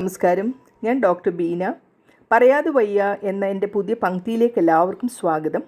നമസ്കാരം. ഞാൻ ഡോക്ടർ ബീന. പറയാതെ വയ്യ എന്ന എന്റെ പുതിയ പങ്ക്തിയിലേക്ക് എല്ലാവർക്കും സ്വാഗതം.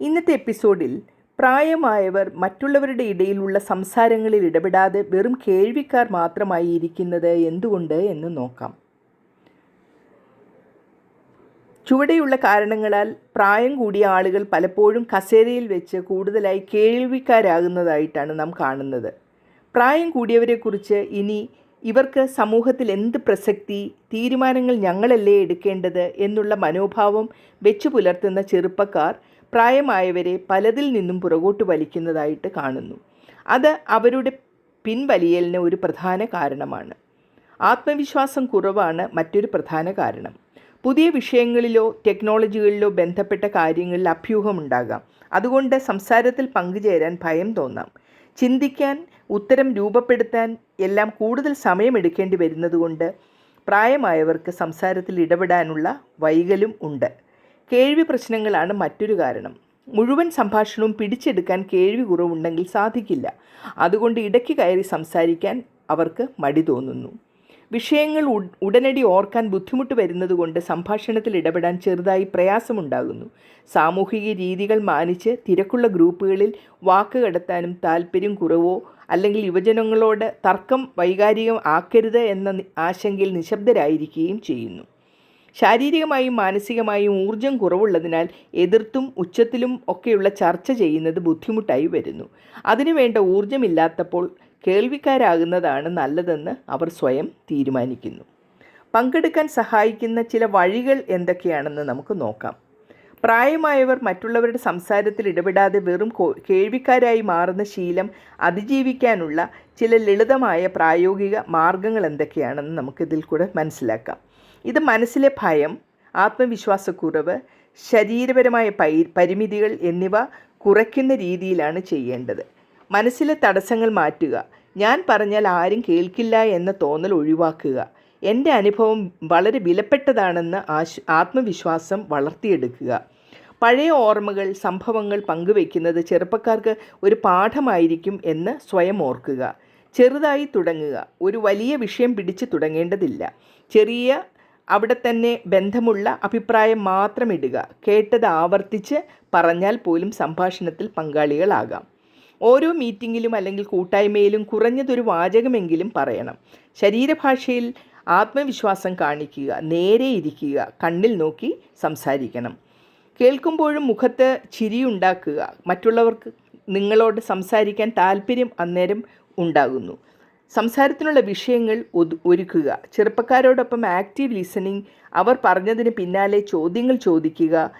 ഇന്നത്തെ എപ്പിസോഡിൽ പ്രായമായവർ മറ്റുള്ളവരുടെ ഇടയിലുള്ള സംസാരങ്ങളിൽ ഇടപെടാതെ വെറും കേൾവിക്കാർ മാത്രമായി ഇരിക്കുന്നത് എന്തുകൊണ്ട് എന്ന് നോക്കാം. ചുവടെയുള്ള കാരണങ്ങളാൽ പ്രായം കൂടിയ ആളുകൾ പലപ്പോഴും കസേരയിൽ വെച്ച് കൂടുതലായി കേൾവിക്കാരാകുന്നതായിട്ടാണ് നാം കാണുന്നത്. പ്രായം കൂടിയവരെക്കുറിച്ച് ഇനി ഇവർക്ക് സമൂഹത്തിൽ എന്ത് പ്രസക്തി തീരുമാനങ്ങൾ ഞങ്ങളല്ലേ എടുക്കേണ്ടത് എന്നുള്ള മനോഭാവം വെച്ചു പുലർത്തുന്ന ചെറുപ്പക്കാർ പ്രായമായവരെ പലതിൽ നിന്നും പുറകോട്ട് വലിക്കുന്നതായിട്ട് കാണുന്നു. അത് അവരുടെ പിൻവലിയലിന് ഒരു പ്രധാന കാരണമാണ്. ആത്മവിശ്വാസം കുറവാണ് മറ്റൊരു പ്രധാന കാരണം. പുതിയ വിഷയങ്ങളിലോ ടെക്നോളജികളിലോ ബന്ധപ്പെട്ട കാര്യങ്ങളിൽ അഭ്യൂഹമുണ്ടാകാം. അതുകൊണ്ട് സംസാരത്തിൽ പങ്കുചേരാൻ ഭയം തോന്നാം. ചിന്തിക്കാൻ ഉത്തരം രൂപപ്പെടുത്താൻ എല്ലാം കൂടുതൽ സമയമെടുക്കേണ്ടി വരുന്നതുകൊണ്ട് പ്രായമായവർക്ക് സംസാരത്തിൽ ഇടപെടാനുള്ള വൈകലും ഉണ്ട്. കേൾവി പ്രശ്നങ്ങളാണ് മറ്റൊരു കാരണം. മുഴുവൻ സംഭാഷണവും പിടിച്ചെടുക്കാൻ കേൾവി കുറവുണ്ടെങ്കിൽ സാധിക്കില്ല. അതുകൊണ്ട് ഇടയ്ക്ക് കയറി സംസാരിക്കാൻ അവർക്ക് മടി തോന്നുന്നു. വിഷയങ്ങൾ ഉടനടി ഓർക്കാൻ ബുദ്ധിമുട്ട് വരുന്നതുകൊണ്ട് സംഭാഷണത്തിൽ ഇടപെടാൻ ചെറുതായി പ്രയാസമുണ്ടാകുന്നു. സാമൂഹിക രീതികൾ മാനിച്ച് തിരക്കുള്ള ഗ്രൂപ്പുകളിൽ വാക്ക് കടത്താനും താല്പര്യം കുറവോ അല്ലെങ്കിൽ യുവജനങ്ങളോട് തർക്കം വൈകാരികം ആക്കരുത് എന്ന ആശങ്കയിൽ നിശബ്ദരായിരിക്കുകയും ചെയ്യുന്നു. ശാരീരികമായും മാനസികമായും ഊർജം കുറവുള്ളതിനാൽ എതിർത്തും ഉച്ചത്തിലും ഒക്കെയുള്ള ചർച്ച ചെയ്യുന്നത് ബുദ്ധിമുട്ടായി വരുന്നു. അതിനുവേണ്ട ഊർജമില്ലാത്തപ്പോൾ കേൾവിക്കാരാകുന്നതാണ് നല്ലതെന്ന് അവർ സ്വയം തീരുമാനിക്കുന്നു. പങ്കെടുക്കാൻ സഹായിക്കുന്ന ചില വഴികൾ എന്തൊക്കെയാണെന്ന് നമുക്ക് നോക്കാം. പ്രായമായവർ മറ്റുള്ളവരുടെ സംസാരത്തിൽ ഇടപെടാതെ വെറും കേൾവിക്കാരായി മാറുന്ന ശീലം അതിജീവിക്കാനുള്ള ചില ലളിതമായ പ്രായോഗിക മാർഗങ്ങൾ എന്തൊക്കെയാണെന്ന് നമുക്കിതിൽ കൂടെ മനസ്സിലാക്കാം. ഇത് മനസ്സിലെ ഭയം ആത്മവിശ്വാസക്കുറവ് ശരീരപരമായ പൈ പരിമിതികൾ എന്നിവ കുറയ്ക്കുന്ന രീതിയിലാണ് ചെയ്യേണ്ടത്. മനസ്സിലെ തടസ്സങ്ങൾ മാറ്റുക. ഞാൻ പറഞ്ഞാൽ ആരും കേൾക്കില്ല എന്ന തോന്നൽ ഒഴിവാക്കുക. എന്റെ അനുഭവം വളരെ വിലപ്പെട്ടതാണെന്ന് ആശ് ആത്മവിശ്വാസം വളർത്തിയെടുക്കുക. പഴയ ഓർമ്മകൾ സംഭവങ്ങൾ പങ്കുവെക്കുന്നത് ചെറുപ്പക്കാർക്ക് ഒരു പാഠമായിരിക്കും എന്ന് സ്വയം ഓർക്കുക. ചെറുതായി തുടങ്ങുക. ഒരു വലിയ വിഷയം പിടിച്ചു തുടങ്ങേണ്ടതില്ല. ചെറിയ അവിടെ തന്നെ ബന്ധമുള്ള അഭിപ്രായം മാത്രം ഇടുക. കേട്ടത് ആവർത്തിച്ച് പറഞ്ഞാൽ പോലും സംഭാഷണത്തിൽ പങ്കാളികളാകാം. ഓരോ മീറ്റിങ്ങിലും അല്ലെങ്കിൽ കൂട്ടായ്മയിലും കുറഞ്ഞതൊരു വാചകമെങ്കിലും പറയണം. ശരീരഭാഷയിൽ ആത്മവിശ്വാസം കാണിക്കുക നേരെ ഇരിക്കുക കണ്ണിൽ നോക്കി സംസാരിക്കണം. കേൾക്കുമ്പോഴും മുഖത്ത് ചിരിയുണ്ടാക്കുക മറ്റുള്ളവർക്ക് നിങ്ങളോട് സംസാരിക്കാൻ താല്പര്യം അന്നേരം ഉണ്ടാകുന്നു. സംസാരത്തിനുള്ള വിഷയങ്ങൾ ഒരുക്കുക. ചെറുപ്പക്കാരോടൊപ്പം ആക്റ്റീവ് ലിസണിങ് അവർ പറഞ്ഞതിന് പിന്നാലെ ചോദ്യങ്ങൾ ചോദിക്കുക.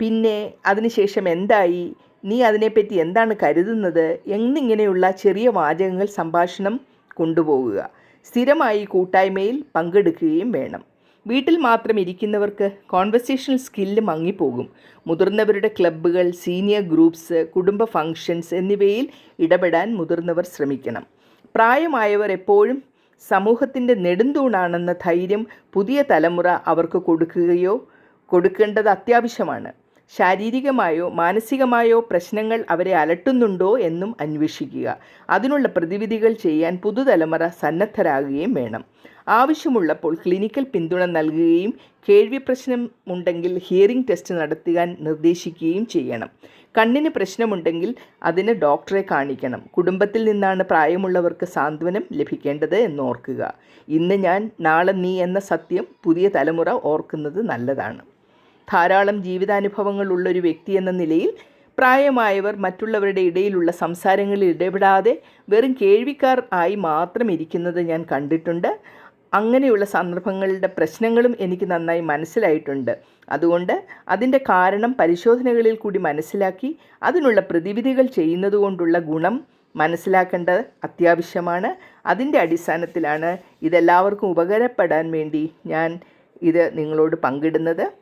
പിന്നെ അതിനുശേഷം എന്തായി? നീ അതിനെപ്പറ്റി എന്താണ് കരുതുന്നത്? എന്നിങ്ങനെയുള്ള ചെറിയ വാചകങ്ങൾ സംഭാഷണം കൊണ്ടുപോകുക സ്ഥിരമായി കൂട്ടായ്മയിൽ പങ്കെടുക്കുകയും വേണം. വീട്ടിൽ മാത്രം ഇരിക്കുന്നവർക്ക് കോൺവെർസേഷണൽ സ്കില്ല് മങ്ങിപ്പോകും. മുതിർന്നവരുടെ ക്ലബ്ബുകൾ സീനിയർ ഗ്രൂപ്പ്സ് കുടുംബ ഫങ്ഷൻസ് എന്നിവയിൽ ഇടപെടാൻ മുതിർന്നവർ ശ്രമിക്കണം. പ്രായമായവർ എപ്പോഴും സമൂഹത്തിന്റെ നെടുന്തൂണാണെന്ന ധൈര്യം പുതിയ തലമുറ അവർക്ക് കൊടുക്കുകയോ കൊടുക്കേണ്ടത് അത്യാവശ്യമാണ്. ശാരീരികമായോ മാനസികമായോ പ്രശ്നങ്ങൾ അവരെ അലട്ടുന്നുണ്ടോ എന്നും അന്വേഷിക്കുക. അതിനുള്ള പ്രതിവിധികൾ ചെയ്യാൻ പുതുതലമുറ സന്നദ്ധരാകുകയും വേണം. ആവശ്യമുള്ളപ്പോൾ ക്ലിനിക്കൽ പിന്തുണ നൽകുകയും കേൾവി പ്രശ്നം ഉണ്ടെങ്കിൽ ഹിയറിംഗ് ടെസ്റ്റ് നടത്തുവാൻ നിർദ്ദേശിക്കുകയും ചെയ്യണം. കണ്ണിന് പ്രശ്നമുണ്ടെങ്കിൽ അതിന് ഡോക്ടറെ കാണിക്കണം. കുടുംബത്തിൽ നിന്നാണ് പ്രായമുള്ളവർക്ക് സാന്ത്വനം ലഭിക്കേണ്ടത് എന്ന് ഓർക്കുക ഇന്ന് ഞാൻ നാളെ നീ എന്ന സത്യം പുതിയ തലമുറ ഓർക്കുന്നത് നല്ലതാണ്. ധാരാളം ജീവിതാനുഭവങ്ങൾ ഉള്ളൊരു വ്യക്തി എന്ന നിലയിൽ പ്രായമായവർ മറ്റുള്ളവരുടെ ഇടയിലുള്ള സംസാരങ്ങളിൽ ഇടപെടാതെ വെറും കേൾവിക്കാർ ആയി മാത്രം ഇരിക്കുന്നത് ഞാൻ കണ്ടിട്ടുണ്ട്. അങ്ങനെയുള്ള സന്ദർഭങ്ങളുടെ പ്രശ്നങ്ങളും എനിക്ക് നന്നായി മനസ്സിലായിട്ടുണ്ട്. അതുകൊണ്ട് അതിന്റെ കാരണം പരിശോധനകളിൽ കൂടി മനസ്സിലാക്കി അതിനുള്ള പ്രതിവിധികൾ ചെയ്യുന്നതുകൊണ്ടുള്ള ഗുണം മനസ്സിലാക്കേണ്ടത് അത്യാവശ്യമാണ്. അതിന്റെ അടിസ്ഥാനത്തിലാണ് ഇതെല്ലാവർക്കും ഉപകാരപ്പെടാൻ വേണ്ടി ഞാൻ ഇത് നിങ്ങളോട് പങ്കിടുന്നത്.